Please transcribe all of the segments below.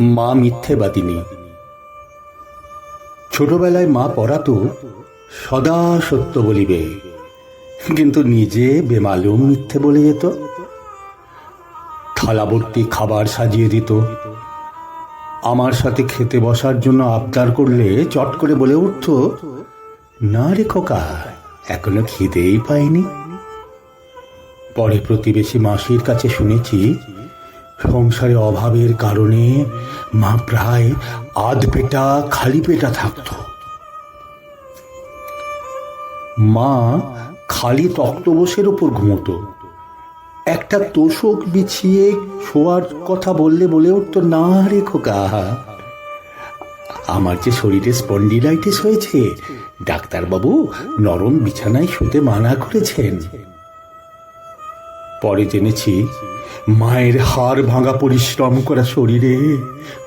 মা মিথ্যেবাদিনী ছোটবেলায় মা পড়াতো, সদা সত্য বলিবে। কিন্তু নিজে বেমালুম মিথ্যে বলে যেত। থালাবর্তি খাবার সাজিয়ে দিত। আমার সাথে খেতে বসার জন্য আবদার করলে চট করে বলে উঠত, না রে খোকা, এখনও খিদেই পাইনি। পরে প্রতিবেশী মাসির কাছে শুনেছি সংসারে অভাবের কারণে মা প্রায় আধ পেটা খালি পেটা থাকত। মা খালি তক্তবসের ওপর ঘুমতো। একটা তোষক বিছিয়ে শোয়ার কথা বললে বলে উঠতো, না রে খোকা, আমার যে শরীরে স্পন্ডিলাইটিস হয়েছে, ডাক্তারবাবু নরম বিছানায় শুতে মানা করেছেন। পরে জেনেছি, মায়ের হাড় ভাঙা পরিশ্রম করা শরীরে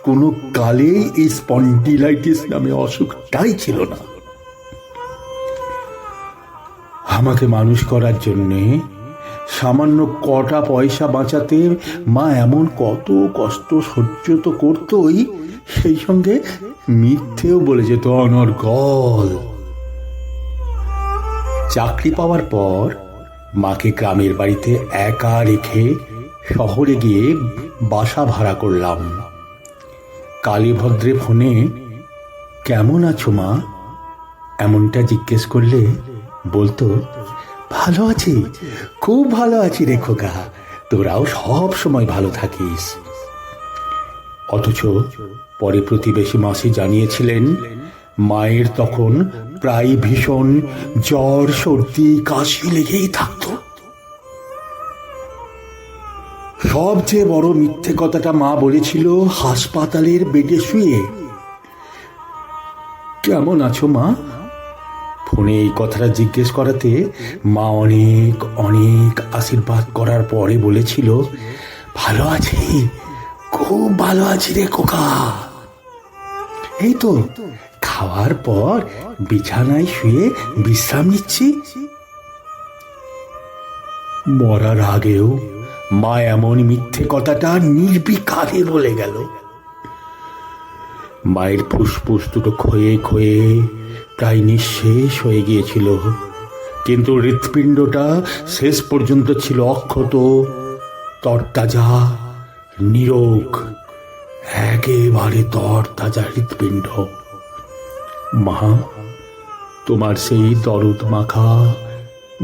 কোনো কালেই এই স্পন্ডিলাইটিস নামে অসুখটাই ছিল না। আমাকে মানুষ করার জন্যে সামান্য কটা পয়সা বাঁচাতে মা এমন কত কষ্ট সহ্য তো করতই, সেই সঙ্গে মিথ্যেও বলে যেত, অনর্গল। চাকরি পাওয়ার পর মাকে গ্রামের বাড়িতে একা রেখে শহরে গিয়ে বাসা ভাড়া করলাম। কালীভদ্রে ফোনে, কেমন আছো মা? এমনটা জিজ্ঞেস করলে বলতো, ভালো আছি, খুব ভালো আছি রে খোকা, তোরাও সব সময় ভালো থাকিস। অথচ পরে প্রতিবেশী মাসি জানিয়েছিলেন মায়ের তখন প্রায় ভীষণ জ্বর, সর্দি, কাশি লেগেই থাকতো। সবচেয়ে বড় মিথ্যে কথাটা মা বলেছিল হাসপাতালের বেডে শুয়ে। কেমন আছো মা? ফোনে এই কথাটা জিজ্ঞেস করাতে মা অনেক অনেক আশীর্বাদ করার পরে বলেছিল, ভালো আছি, খুব ভালো আছি রে খোকা। এই তো খাওয়ার পর বিছানায় শুয়ে বিশ্রাম নিচ্ছি। মরার আগেও মা এমন মিথ্যে কথাটা নির্বিকারে বলে গেল। মায়ের ফুসফুস দুটো ক্ষয়ে ক্ষয়ে প্রায় নিঃশেষ হয়ে গিয়েছিল। কিন্তু হৃৎপিণ্ডটা শেষ পর্যন্ত ছিল অক্ষত, তরতাজা, নিরোগ, একেবারে তরতাজা হৃৎপিণ্ড। মা তোমার সেই দরদ মাখা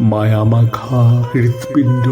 মায়া মাখা হৃৎপিণ্ড